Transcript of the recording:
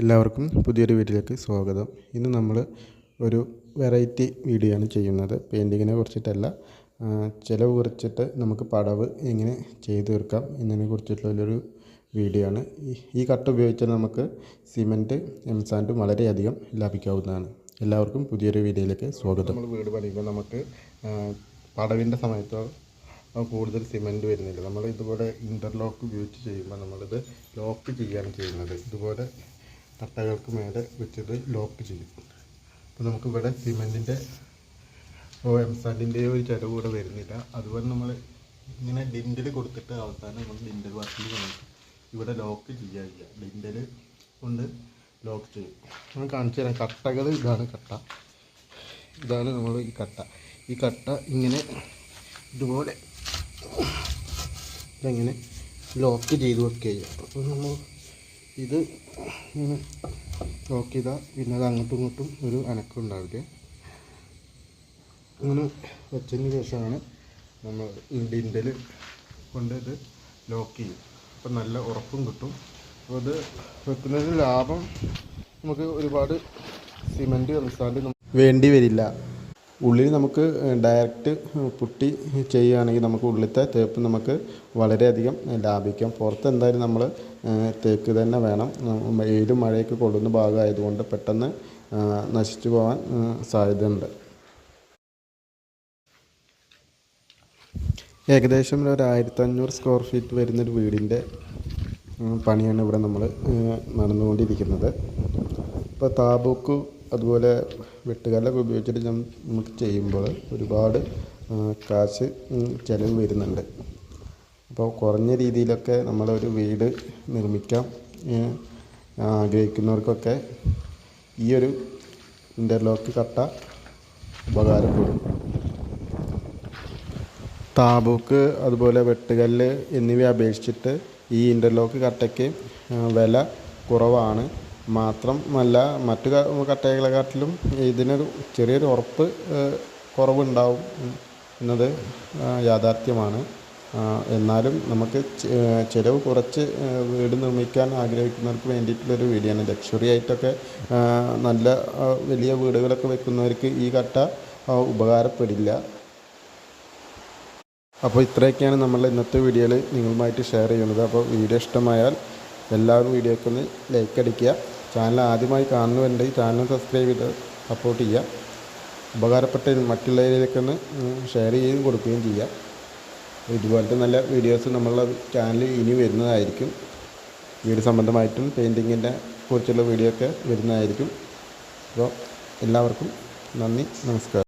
എല്ലാവർക്കും പുതിയൊരു വീഡിയോയിലേക്ക് സ്വാഗതം. ഇന്ന് നമ്മൾ ഒരു വെറൈറ്റി വീഡിയോ ആണ് ചെയ്യുന്നത്. പെയിന്റിങ്ങിനെ കുറിച്ചിട്ടല്ല ചിലവ് കുറിച്ചിട്ട് നമുക്ക് പടവ് എങ്ങനെ ചെയ്തു തീർക്കാം എന്നതിനെ കുറിച്ചിട്ടുള്ളൊരു വീഡിയോ ആണ്. ഈ- കട്ട് ഉപയോഗിച്ചാൽ നമുക്ക് സിമന്റ് എംസാൻഡും വളരെയധികം ലാഭിക്കാവുന്നതാണ്. എല്ലാവർക്കും പുതിയൊരു വീഡിയോയിലേക്ക് സ്വാഗതം. നമ്മൾ വീട് പണിയുമ്പോൾ നമുക്ക് പടവിന്റെ സമയത്തോ കൂടുതൽ സിമന്റ് വരുന്നില്ല. നമ്മൾ ഇതുപോലെ ഇന്റർലോക്ക് ഉപയോഗിച്ച് ചെയ്യുമ്പോൾ നമ്മളിത് ലോക്ക് ചെയ്യുകയാണ് ചെയ്യുന്നത്. ഇതുപോലെ തട്ടകൾക്ക് മേലെ വെച്ചിട്ട് ലോക്ക് ചെയ്യും. അപ്പോൾ നമുക്കിവിടെ സിമെന്റിന്റെ ഓ എംസാൻഡിന്റെ ഒരു ചിലവ് കൂടെ വരുന്നില്ല. അതുപോലെ നമ്മൾ ഇങ്ങനെ ഡിൻഡൽ കൊടുത്തിട്ട് അവസാനം നമ്മൾ ഡിൻഡൽ വർക്കിൽ നമുക്ക് ഇവിടെ ലോക്ക് ചെയ്യാറില്ല. ഡിൻഡൽ കൊണ്ട് ലോക്ക് ചെയ്യും. ഞാൻ കാണിച്ചു തരാം. കട്ടകൾ ഇതാണ് കട്ട. ഇതാണ് നമ്മൾ ഈ കട്ട. ഈ കട്ട ഇങ്ങനെ ഇതുപോലെ ഇതെങ്ങനെ ലോക്ക് ചെയ്ത് വെക്കുക അപ്പോൾ നമ്മൾ ഇത് ഇങ്ങനെ ലോക്ക് ചെയ്താൽ പിന്നെ അത് അങ്ങോട്ടും ഇങ്ങോട്ടും ഒരു അനക്കം ഉണ്ടാവില്ല? അങ്ങനെ വെച്ചതിന് ശേഷമാണ് നമ്മൾ ഡിൻഡൽ കൊണ്ട് ഇത് ലോക്ക് ചെയ്യും. അപ്പം നല്ല ഉറപ്പും കിട്ടും. അപ്പോൾ ഇത് വെക്കുന്നതിന് ലാഭം നമുക്ക് ഒരുപാട് സിമന്റ് സംസ്ഥാനം വേണ്ടി വരില്ല. ഉള്ളിൽ നമുക്ക് ഡയറക്റ്റ് പുട്ടി ചെയ്യുകയാണെങ്കിൽ നമുക്ക് ഉള്ളിലത്തെ തേപ്പ് നമുക്ക് വളരെയധികം ലാഭിക്കാം. പുറത്ത് എന്തായാലും നമ്മൾ തേക്ക് തന്നെ വേണം. വെയിലും മഴയൊക്കെ കൊള്ളുന്ന ഭാഗമായതുകൊണ്ട് പെട്ടെന്ന് നശിച്ചു പോകാൻ സാധ്യതയുണ്ട്. ഏകദേശം ഒരു ആയിരത്തി അഞ്ഞൂറ് സ്ക്വയർ ഫീറ്റ് വരുന്നൊരു വീടിന്റെ പണിയാണ് ഇവിടെ നമ്മൾ നടന്നുകൊണ്ടിരിക്കുന്നത്. ഇപ്പോൾ താബൂക്ക് അതുപോലെ വെട്ടുകല്ലൊക്കെ ഉപയോഗിച്ചിട്ട് നമുക്ക് ചെയ്യുമ്പോൾ ഒരുപാട് കാശ് ചിലവ് വരുന്നുണ്ട്. അപ്പോൾ കുറഞ്ഞ രീതിയിലൊക്കെ നമ്മളൊരു വീട് നിർമ്മിക്കാം ആഗ്രഹിക്കുന്നവർക്കൊക്കെ ഈ ഒരു ഇന്റർലോക്ക് കട്ട ഉപകാരപ്പെടും. താബൂക്ക് അതുപോലെ വെട്ടുകല്ല് എന്നിവയെ അപേക്ഷിച്ചിട്ട് ഈ ഇന്റർലോക്ക് കട്ടയ്ക്ക് വില കുറവാണ്. മാത്രമല്ല മറ്റു കട്ടകളെ കട്ടകളെക്കാട്ടിലും ഇതിനൊരു ചെറിയൊരു ഉറപ്പ് കുറവുണ്ടാവും എന്നത് യാഥാർത്ഥ്യമാണ്. എന്നാലും നമുക്ക് ചിലവ് കുറച്ച് വീട് നിർമ്മിക്കാൻ ആഗ്രഹിക്കുന്നവർക്ക് വേണ്ടിയിട്ടുള്ളൊരു വീടിയാണ് ലക്ഷറി ആയിട്ടൊക്കെ നല്ല വലിയ വീടുകളൊക്കെ വെക്കുന്നവർക്ക് ഈ കട്ട ഉപകാരപ്പെടില്ല. അപ്പോൾ ഇത്രയൊക്കെയാണ് നമ്മൾ ഇന്നത്തെ വീഡിയോയിൽ നിങ്ങളുമായിട്ട് ഷെയർ ചെയ്യുന്നത്. അപ്പോൾ വീഡിയോ ഇഷ്ടമായാൽ എല്ലാവരും വീഡിയോയ്ക്ക് ഒന്ന് ലൈക്ക് അടിക്കുക. ചാനൽ ആദ്യമായി കാണുന്നുണ്ടെങ്കിൽ ചാനൽ സബ്സ്ക്രൈബ് ചെയ്ത് സപ്പോർട്ട് ചെയ്യുക. ഉപകാരപ്പെട്ട മറ്റുള്ളവരിലേക്കൊന്ന് ഷെയർ ചെയ്ത് കൊടുക്കുകയും ചെയ്യുക. ഇതുപോലത്തെ നല്ല വീഡിയോസ് നമ്മളുടെ ചാനലിൽ ഇനി വരുന്നതായിരിക്കും. വീട് സംബന്ധമായിട്ടും പെയിന്റിങ്ങിന്റെ കുറിച്ചുള്ള വീഡിയോ ഒക്കെ വരുന്നതായിരിക്കും. അപ്പോൾ എല്ലാവർക്കും നന്ദി നമസ്കാരം.